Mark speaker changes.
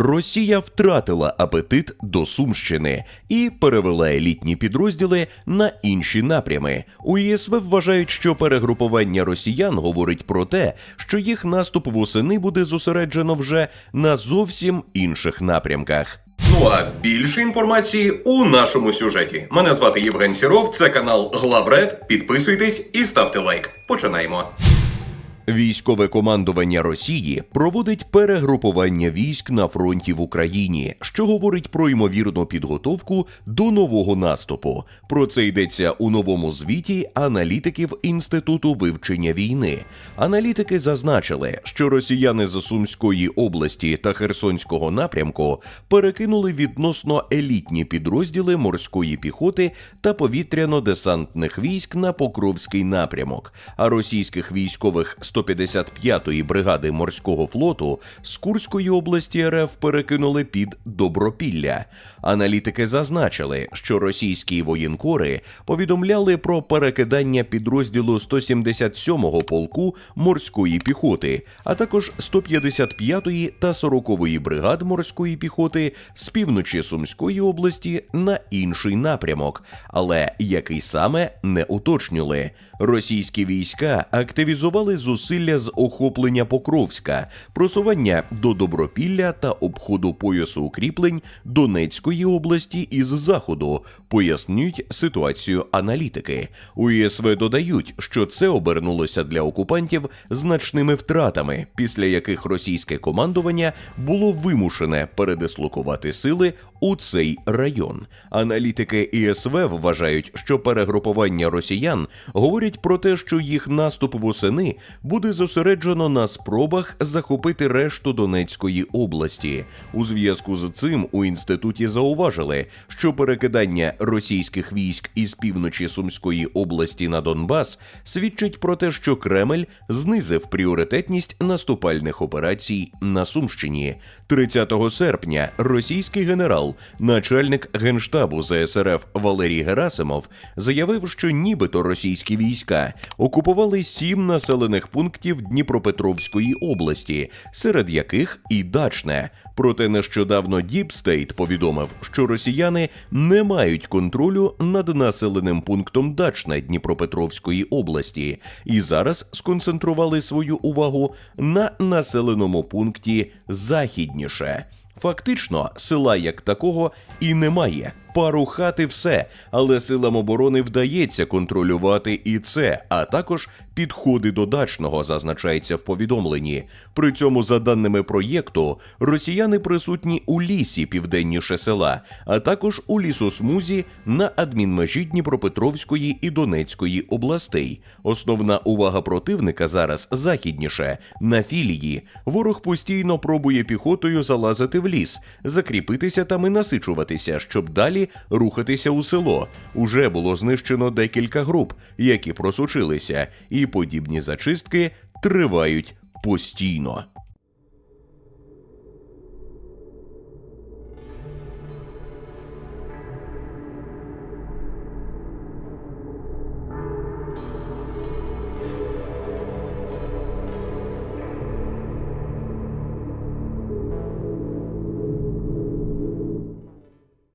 Speaker 1: Росія втратила апетит до Сумщини і перевела елітні підрозділи на інші напрями. У ЄСВ вважають, що перегрупування росіян говорить про те, що їх наступ восени буде зосереджено вже на зовсім інших напрямках.
Speaker 2: Ну а більше інформації у нашому сюжеті. Мене звати Євген Сіров, це канал Главред. Підписуйтесь і ставте лайк. Починаємо.
Speaker 1: Військове командування Росії проводить перегрупування військ на фронті в Україні, що говорить про ймовірну підготовку до нового наступу. Про це йдеться у новому звіті аналітиків Інституту вивчення війни. Аналітики зазначили, що росіяни з Сумської області та Херсонського напрямку перекинули відносно елітні підрозділи морської піхоти та повітряно-десантних військ на Покровський напрямок, а російських військових 155-ї бригади морського флоту з Курської області РФ перекинули під Добропілля. Аналітики зазначили, що російські воєнкори повідомляли про перекидання підрозділу 177-го полку морської піхоти, а також 155-ї та 40-ї бригад морської піхоти з півночі Сумської області на інший напрямок, але який саме не уточнювали. Російські війська активізували зусилля з охоплення Покровська, просування до Добропілля та обходу поясу укріплень Донецької області із заходу, пояснюють ситуацію аналітики. У ЄСВ додають, що це обернулося для окупантів значними втратами, після яких російське командування було вимушене передислокувати сили у цей район. Аналітики ІСВ вважають, що перегрупування росіян говорять про те, що їх наступ восени буде зосереджено на спробах захопити решту Донецької області. У зв'язку з цим у інституті зауважили, що перекидання російських військ із півночі Сумської області на Донбас свідчить про те, що Кремль знизив пріоритетність наступальних операцій на Сумщині. 30 серпня російський генерал, начальник генштабу ЗСРФ Валерій Герасимов, заявив, що нібито російські війська окупували сім населених пунктів Дніпропетровської області, серед яких і Дачне. Проте нещодавно Діпстейт повідомив, що росіяни не мають контролю над населеним пунктом Дачне Дніпропетровської області і зараз сконцентрували свою увагу на населеному пункті західніше. Фактично, села як такого і немає. Пару хат і все, але силам оборони вдається контролювати і це, а також підходи до дачного, зазначається в повідомленні. При цьому, за даними проєкту, росіяни присутні у лісі південніше села, а також у лісосмузі на адмінмежі Дніпропетровської і Донецької областей. Основна увага противника зараз західніше на філії. Ворог постійно пробує піхотою залазити в ліс, закріпитися там і насичуватися, щоб далі рухатися у село. Уже було знищено декілька груп, які просочилися, і подібні зачистки тривають постійно.